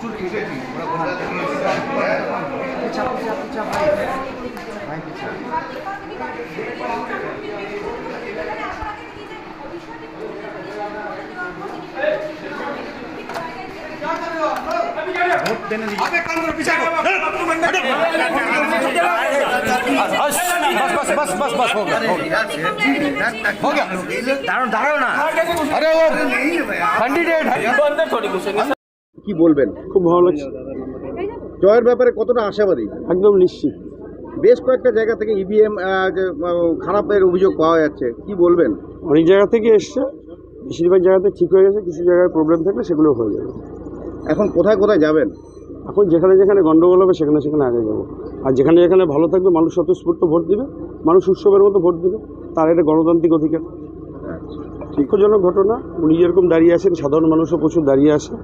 প্রচুর খেটেছি ওরা ঘোড়া পিছা পিছা পিছা ভাই ভাই পিছা अरे वो कैंडिडेट কি বলবেন? খুব ভালো লাগছে। জয়ের ব্যাপারে কতটা আশাবাদী? একদম নিশ্চিত। বেশ কয়েকটা জায়গা থেকে ইভিএম খারাপের অভিযোগ পাওয়া যাচ্ছে। কি বলবেন? অনেক জায়গা থেকে এসছে। বেশিরভাগ জায়গাতে ঠিক হয়ে গেছে কিছু জায়গায় প্রবলেম থাকলে সেগুলো হয়ে যাবে। এখন কোথায় কোথায় যাবেন? এখন যেখানে যেখানে গন্ডগোল হবে সেখানে সেখানে আগে যাব। আর যেখানে যেখানে ভালো থাকবে মানুষ স্বতঃস্ফূর্ত ভোট দিবে। মানুষ উৎসবের মতো ভোট দিবে। তার এটা গণতান্ত্রিক অধিকার। দুঃখজনক ঘটনা। উনি যেরকম দাঁড়িয়ে আছেন, সাধারণ মানুষও প্রচুর দাঁড়িয়ে আছে।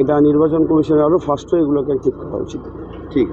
এটা নির্বাচন কমিশনের আরও ফার্স্ট এগুলোকে ঠিক করা উচিত। ঠিক।